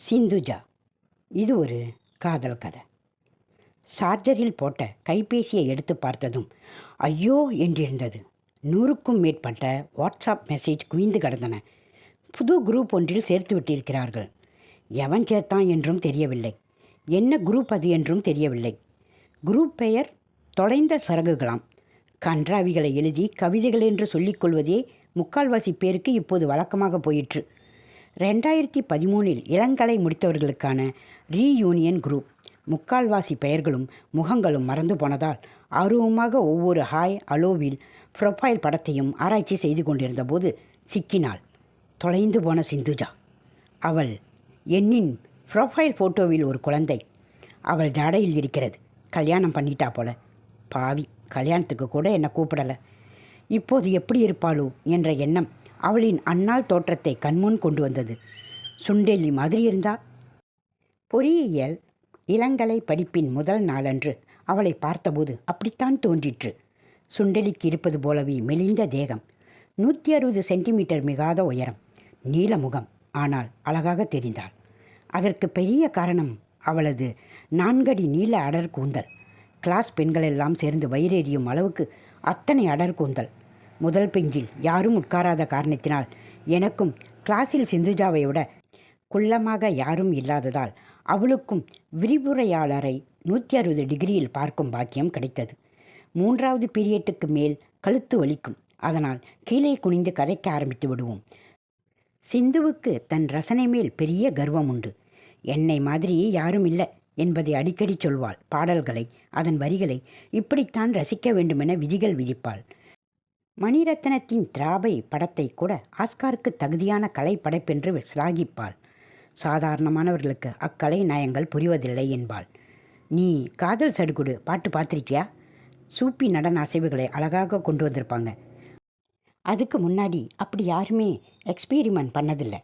சிந்துஜா. இது ஒரு காதல் கதை. சார்ஜரில் போட்ட கைபேசியை எடுத்து பார்த்ததும் ஐயோ என்றிருந்தது. நூறுக்கும் மேற்பட்ட வாட்ஸ்அப் மெசேஜ் குவிந்து கிடந்தன. புது குரூப் ஒன்றில் சேர்த்து விட்டிருக்கிறார்கள். எவன் சேர்த்தான் என்றும் தெரியவில்லை. என்ன குரூப் அது என்றும் தெரியவில்லை. குரூப் பெயர் தொலைந்த சரகுகளாம் கன்றாவிகளை எழுதி கவிதைகள் என்று சொல்லிக்கொள்வதே முக்கால்வாசி பேருக்கு இப்போது வழக்கமாக போயிற்று. ரெண்டாயிரத்தி பதிமூணில் இளங்கலை முடித்தவர்களுக்கான ரீயூனியன் குரூப். முக்கால்வாசி பெயர்களும் முகங்களும் மறந்து போனதால் ஆர்வமாக ஒவ்வொரு ஹாய் அலோவில் ப்ரொஃபைல் படத்தையும் ஆராய்ச்சி செய்து கொண்டிருந்த போது சிக்கினாள். தொலைந்து போன சிந்துஜா. அவள் எண்ணின் ப்ரொஃபைல் ஃபோட்டோவில் ஒரு குழந்தை. அவள் ஜாடையில் இருக்கிறது. கல்யாணம் பண்ணிட்டா போல. பாவி கல்யாணத்துக்கு கூட என்னை கூப்பிடலை. இப்போது எப்படி இருப்பாளோ என்ற எண்ணம் அவளின் அன்னாள் தோற்றத்தை கண்முன் கொண்டு வந்தது. சுண்டெல்லி மாதிரி இருந்தா பொறியியல் இளங்கலை படிப்பின் முதல் நாளன்று அவளை பார்த்தபோது அப்படித்தான் தோன்றிற்று. சுண்டெலிக்கு இருப்பது போலவே மெலிந்த தேகம். நூற்றி அறுபது சென்டிமீட்டர் மிகாத உயரம். நீல முகம். ஆனால் அழகாக தெரிந்தாள். அதற்கு பெரிய காரணம் அவளது நான்கடி நீல அடர் கூந்தல். கிளாஸ் பெண்களெல்லாம் சேர்ந்து வயிறெறியும் அளவுக்கு அத்தனை அடர் கூந்தல். முதல் பெஞ்சில் யாரும் உட்காராத காரணத்தினால் எனக்கும் கிளாஸில் சிந்துஜாவை விட குள்ளமாக யாரும் இல்லாததால் அவளுக்கும் விரிவுரையாளரை நூற்றி அறுபது டிகிரியில் பார்க்கும் பாக்கியம் கிடைத்தது. மூன்றாவது பீரியட்டுக்கு மேல் கழுத்து வலிக்கும். அதனால் கீழே குனிந்து கதைக்க ஆரம்பித்து விடுவோம். சிந்துவுக்கு தன் ரசனை மேல் பெரிய கர்வம் உண்டு. என்னை மாதிரியே யாரும் இல்லை என்பதை அடிக்கடி சொல்வாள் பாடல்களை அதன் வரிகளை. இப்படித்தான் ரசிக்க வேண்டுமென விதிகள் விதிப்பாள். மணிரத்னத்தின் திராபை படத்தை கூட ஆஸ்காருக்கு தகுதியான கலை படைப்பென்று சிலாகிப்பாள் சாதாரணமானவர்களுக்கு அக்கலை நயங்கள் புரிவதில்லை என்பாள். நீ காதல் சடுகுடு பாட்டு பார்த்திருக்கியா சூப்பி நடன அசைவுகளை அழகாக கொண்டு வந்திருப்பாங்க. அதுக்கு முன்னாடி அப்படி யாருமே எக்ஸ்பீரிமெண்ட் பண்ணதில்லை.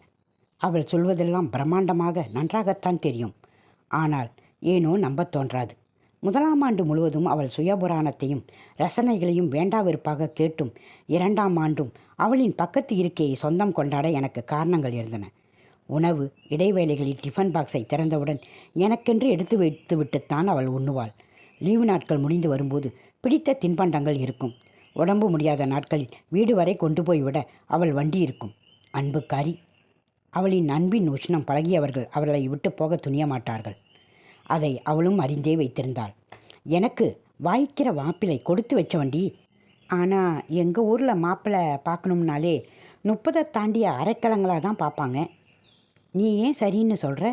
அவள் சொல்வதெல்லாம் பிரம்மாண்டமாக நன்றாகத்தான் தெரியும். ஆனால் ஏனோ நம்ப தோன்றாது. முதலாம் ஆண்டு முழுவதும் அவள் சுயபுராணத்தையும் ரசனைகளையும் வேண்டாவிருப்பாக கேட்டும் இரண்டாம் ஆண்டும் அவளின் பக்கத்து இருக்கையை சொந்தம் கொண்டாட எனக்கு காரணங்கள் இருந்தன. உணவு இடைவேளைகளில் டிஃபன் பாக்ஸை திறந்தவுடன் எனக்கென்று எடுத்து வைத்து விட்டுத்தான் அவள் உண்ணுவாள். லீவு நாட்கள் முடிந்து வரும்போது பிடித்த தின்பண்டங்கள் இருக்கும். உடம்பு முடியாத நாட்களில் வீடு வரை கொண்டு போய்விட அவள் வண்டி இருக்கும். அன்புக்காரி அவளின் அன்பின் உஷ்ணம் பழகியவர்கள் அவர்களை விட்டு போக துணிய மாட்டார்கள் அதை அவளும் அறிந்தே வைத்திருந்தாள். எனக்கு வாய்க்கிற மாப்பிளை கொடுத்து வச்சவண்டி ஆனால் எங்கள் ஊரில் மாப்பிள்ளை பார்க்கணும்னாலே முப்பதை தாண்டிய அரைக்கலங்களாக தான் பார்ப்பாங்க. நீ ஏன் சரின்னு சொல்கிற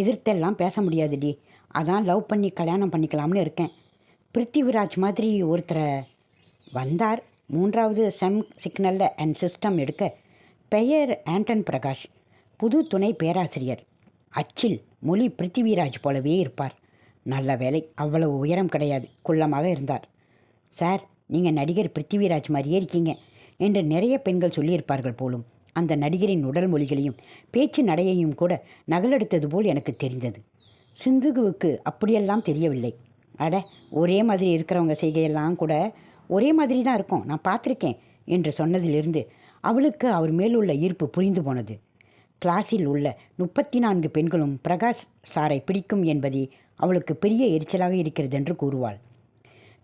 எதிர்த்தெல்லாம் பேச முடியாதுடி. அதான் லவ் பண்ணி கல்யாணம் பண்ணிக்கலாம்னு இருக்கேன். பிருத்திவிராஜ் மாதிரி ஒருத்தரை வந்தார். மூன்றாவது செம் சிக்னலில் அண்ட் சிஸ்டம் எடுக்க பெயர் ஆண்டன் பிரகாஷ் புது துணை பேராசிரியர். அச்சில் மொழி பிருத்திவிராஜ் போலவே இருப்பார். நல்ல வேலை அவ்வளவு உயரம் கிடையாது. குள்ளமாக இருந்தார். சார் நீங்கள் நடிகர் பிருத்திவிராஜ் மாதிரியே இருக்கீங்க என்று நிறைய பெண்கள் சொல்லியிருப்பார்கள் போலும் அந்த நடிகரின் உடல் மொழிகளையும் பேச்சு நடையையும் கூட நகலெடுத்தது போல் எனக்கு தெரிந்தது. சிந்துகுவுக்கு அப்படியெல்லாம் தெரியவில்லை. அட ஒரே மாதிரி இருக்கிறவங்க செய்கையெல்லாம் கூட ஒரே மாதிரி தான் இருக்கும். நான் பார்த்துருக்கேன் என்று சொன்னதிலிருந்து அவளுக்கு அவர் மேலுள்ள ஈர்ப்பு புரிந்து போனது. கிளாஸில் உள்ள முப்பத்தி நான்கு பெண்களும் பிரகாஷ் சாரை பிடிக்கும் என்பதே அவளுக்கு பெரிய எரிச்சலாக இருக்கிறது என்று கூறுவாள்.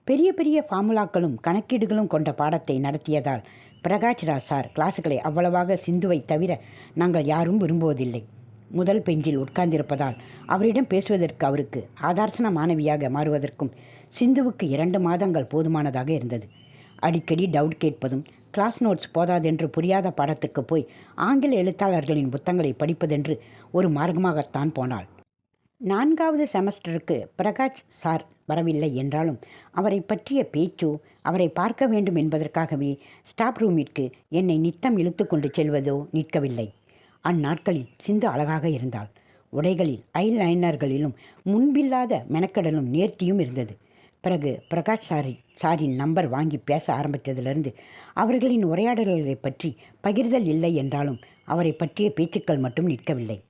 பெரிய பெரிய ஃபார்முலாக்களும் கணக்கீடுகளும் கொண்ட பாடத்தை நடத்தியதால் பிரகாஷ் ராஜ் சார் கிளாஸுகளை அவ்வளவாக சிந்துவை தவிர நாங்கள் யாரும் விரும்புவதில்லை. முதல் பெஞ்சில் உட்கார்ந்திருப்பதால் அவரிடம் பேசுவதற்கு அவருக்கு ஆதார்சன மாணவியாக மாறுவதற்கும் சிந்துவுக்கு இரண்டு மாதங்கள் போதுமானதாக இருந்தது. அடிக்கடி டவுட் கேட்பதும் கிளாஸ் நோட்ஸ் போதாதென்று புரியாத பாடத்துக்கு போய் ஆங்கில எழுத்தாளர்களின் புத்தகங்களை படிப்பதென்று ஒரு மார்க்கமாகத்தான் போனாள். நான்காவது செமஸ்டருக்கு பிரகாஷ் சார் வரவில்லை என்றாலும் அவரை பற்றிய பேச்சோ அவரை பார்க்க வேண்டும் என்பதற்காகவே ஸ்டாப் ரூமிற்கு என்னை நித்தம் இழுத்து கொண்டு செல்வதோ நிற்கவில்லை. அந்நாட்களில் சிந்து அழகாக இருந்தாள். உடைகளில் ஐ லைனர்களிலும் முன்பில்லாத மெனக்கடலும் நேர்த்தியும் இருந்தது. பிறகு பிரகாஷ் சாரி சாரின் நம்பர் வாங்கி பேச ஆரம்பித்ததிலிருந்து அவர்களின் உரையாடல்களை பற்றி பகிர்தல் இல்லை என்றாலும் அவரை பற்றிய பேச்சுக்கள் மட்டும் நிற்கவில்லை.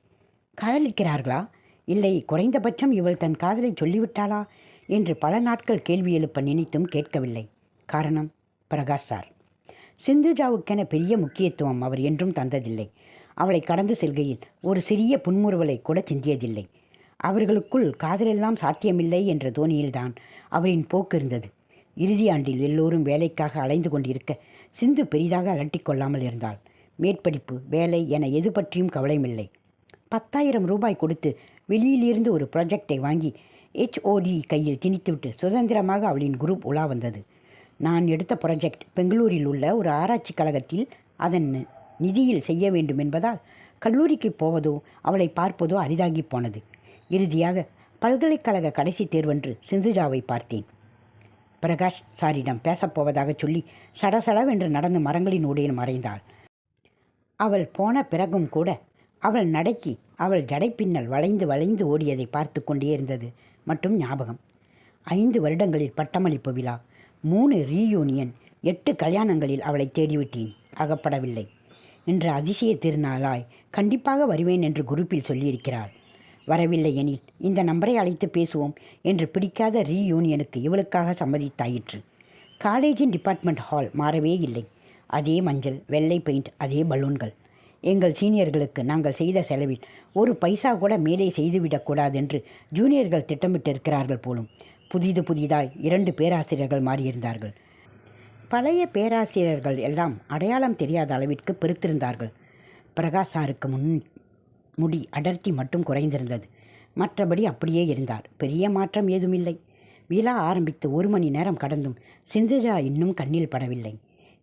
காதலிக்கிறார்களா? இல்லை குறைந்தபட்சம் இவள் தன் காதலை சொல்லிவிட்டாளா? என்று பல நாட்கள் கேள்வி எழுப்ப நினைத்தும் கேட்கவில்லை. காரணம்? பிரகாஷ் சார். சிந்துஜாவுக்கென பெரிய முக்கியத்துவம் அவர் என்றும் தந்ததில்லை. அவளை கடந்து செல்கையில் ஒரு சிறிய புன்முறுவலை கூட சிந்தியதில்லை. அவர்களுக்குள் காதலெல்லாம் சாத்தியமில்லை என்ற தோணியில்தான் அவரின் போக்கு இருந்தது. இறுதி ஆண்டில் எல்லோரும் வேலைக்காக அலைந்து கொண்டிருக்க சிந்து பெரிதாக அலட்டி கொள்ளாமல் இருந்தாள். மேற்படிப்பு வேலை என எது பற்றியும் கவலையுமில்லை பத்தாயிரம் ரூபாய் கொடுத்து வெளியிலிருந்து ஒரு ப்ராஜெக்டை வாங்கி ஹெச்ஓடி கையில் திணித்துவிட்டு சுதந்திரமாக அவளின் குரூப் உலா வந்தது. நான் எடுத்த ப்ராஜெக்ட் பெங்களூரில் உள்ள ஒரு ஆராய்ச்சி கழகத்தில் அதன் நிதியில் செய்ய வேண்டும் என்பதால் கல்லூரிக்கு போவதோ அவளை பார்ப்பதோ அரிதாகி போனது. இறுதியாக பல்கலைக்கழக கடைசி தேர்வன்று சிந்துஜாவை பார்த்தேன். பிரகாஷ் சாரிடம் பேசப்போவதாக சொல்லி சடசடவென்று நடந்து மரங்களின் ஊடே மறைந்தாள். அவள் போன பிறகும் கூட அவள் நடைக்கு அவள் ஜடைப்பின்னல் வளைந்து வளைந்து ஓடியதை பார்த்து கொண்டே இருந்தது மட்டும் ஞாபகம். ஐந்து வருடங்களில் பட்டமளிப்பு விழா மூணு ரீயூனியன் எட்டு கல்யாணங்களில் அவளை தேடிவிட்டேன். அகப்படவில்லை. இன்று அதிசய திருநாளாய் கண்டிப்பாக வருவேன் என்று குரூப்பில் சொல்லியிருக்கிறாள். வரவில்லை எனில் இந்த நம்பரை அழைத்து பேசுவோம் என்று பிடிக்காத ரீயூனியனுக்கு இவளுக்காக சம்மதித்தாயிற்று. காலேஜின் டிபார்ட்மெண்ட் ஹால் மாறவே இல்லை. அதே மஞ்சள் வெள்ளை பெயிண்ட் அதே பலூன்கள். எங்கள் சீனியர்களுக்கு நாங்கள் செய்த செலவில் ஒரு பைசா கூட மேலே செய்துவிடக்கூடாது என்று ஜூனியர்கள் திட்டமிட்டிருக்கிறார்கள் போலும். புதிது புதிதாய் இரண்டு பேராசிரியர்கள் மாறியிருந்தார்கள். பழைய பேராசிரியர்கள் எல்லாம் அடையாளம் தெரியாத அளவிற்கு பெருத்திருந்தார்கள். பிரகாஷ் சாருக்கு முன் முடி அடர்த்தி மட்டும் குறைந்திருந்தது. மற்றபடி அப்படியே இருந்தார். பெரிய மாற்றம் ஏதுமில்லை. விழா ஆரம்பித்து ஒரு மணி நேரம் கடந்தும் சிந்துஜா இன்னும் கண்ணில் படவில்லை.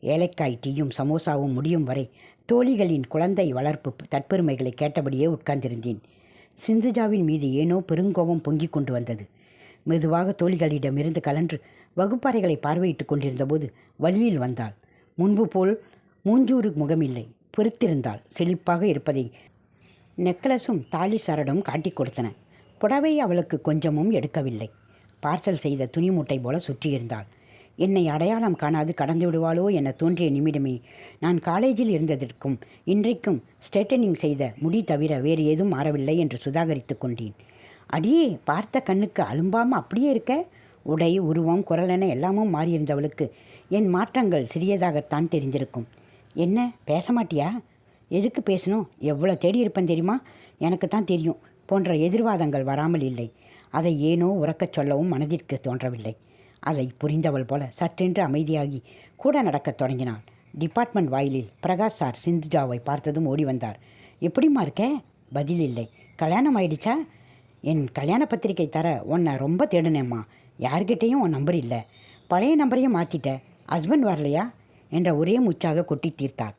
ஏலக்காய் டீயும் சமோசாவும் முடியும் வரை தோழிகளின் குழந்தை வளர்ப்பு தற்பெருமைகளை கேட்டபடியே உட்கார்ந்திருந்தேன். சிந்துஜாவின் மீது ஏனோ பெருங்கோபம் பொங்கிக் கொண்டு வந்தது. மெதுவாக தோழிகளிடமிருந்து கலன்று வகுப்பறைகளை பார்வையிட்டுக் கொண்டிருந்தபோது வழியில் வந்தாள். முன்பு போல் மூஞ்சூறு முகமில்லை. பொறுத்திருந்தாள் செழிப்பாக இருப்பதை நெக்லஸும் தாலி சரடும் காட்டிக் கொடுத்தன. புடவை அவளுக்கு கொஞ்சமும் எடுக்கவில்லை. பார்சல் செய்த துணி மூட்டை போல சுற்றியிருந்தாள். என்னை அடையாளம் காணாது கடந்து விடுவாளோ என தோன்றிய நிமிடமே நான் காலேஜில் இருந்ததற்கும் இன்றைக்கும் ஸ்ட்ரெட்டனிங் செய்த முடி தவிர வேறு ஏதும் மாறவில்லை என்று சுதாகரித்து கொண்டேன். அடியே பார்த்த கண்ணுக்கு அலும்பாம அப்படியே இருக்க? உடை உருவம் குரலென எல்லாமும் மாறியிருந்தவளுக்கு என் மாற்றங்கள் சிறியதாகத்தான் தெரிந்திருக்கும். என்ன பேச மாட்டியா? எதுக்கு பேசணும்? எவ்வளோ தேடி இருப்பேன் தெரியுமா? எனக்கு தான் தெரியும். போன்ற எதிர்வாதங்கள் வராமல் இல்லை. அதை ஏனோ உறக்கச் சொல்லவும் மனதிற்கு தோன்றவில்லை. அதை புரிந்தவள் போல சற்றென்று அமைதியாகி கூட நடக்கத் தொடங்கினாள். டிபார்ட்மெண்ட் வாயிலில் பிரகாஷ் சார் சிந்துஜாவை பார்த்ததும் ஓடி வந்தார். எப்படிம்மா இருக்க? பதில் இல்லை. கல்யாணம் ஆயிடுச்சா? என் கல்யாண பத்திரிக்கை தர உன்னை ரொம்ப தேடினேம்மா. யார்கிட்டேயும் உன் நம்பர் இல்லை. பழைய நம்பரையும் மாற்றிட்ட ஹஸ்பண்ட் வரலையா? என்ற ஒரே மூச்சாக கொட்டி தீர்த்தாள்.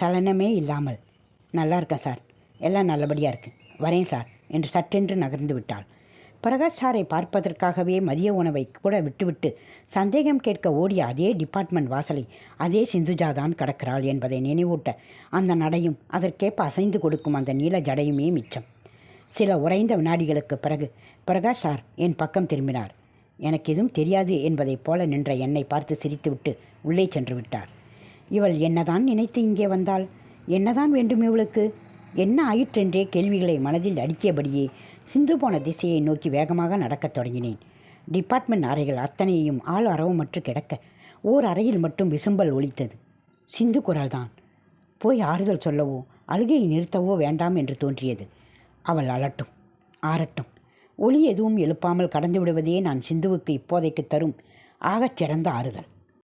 சலனமே இல்லாமல். நல்லா இருக்கேன் சார். எல்லாம் நல்லபடியாக இருக்குது வரேன் சார். என்று சட்டென்று நகர்ந்து விட்டாள். பிரகாஷ் சாரை பார்ப்பதற்காகவே மதிய உணவை கூட விட்டுவிட்டு சந்தேகம் கேட்க ஓடிய அதே டிபார்ட்மெண்ட் வாசலை அதே சிந்துஜா தான் கடக்கிறாள் என்பதை நினைவூட்ட அந்த நடையும் அதற்கேற்ப அசைந்து கொடுக்கும் அந்த நீல ஜடையுமே மிச்சம். சில உறைந்த வினாடிகளுக்கு பிறகு பிரகாஷ் சார் என் பக்கம் திரும்பினார். எனக்கு எதுவும் தெரியாது என்பதைப் போல நின்ற என்னை பார்த்து சிரித்துவிட்டு உள்ளே சென்று விட்டார். இவள் என்னதான் நினைத்து இங்கே வந்தாள்? என்னதான் வேண்டும் இவளுக்கு? என்ன ஆயிற்றென்றே கேள்விகளை மனதில் அடுக்கியபடியே சிந்து போன திசையை நோக்கி வேகமாக நடக்கத் தொடங்கினேன். டிபார்ட்மெண்ட் அறைகள் அத்தனையும் ஆள் அரவமற்று கிடக்க ஓர் அறையில் மட்டும் விசும்பல் ஒலித்தது. சிந்து குரல்தான் போய் ஆறுதல் சொல்லவோ அழுகையை நிறுத்தவோ வேண்டாம் என்று தோன்றியது. அவள் அலட்டும் ஆறட்டும். ஒளி எதுவும் எழுப்பாமல் கடந்து விடுவதே நான் சிந்துவுக்கு இப்போதைக்கு தரும் ஆகச் சிறந்த ஆறுதல்.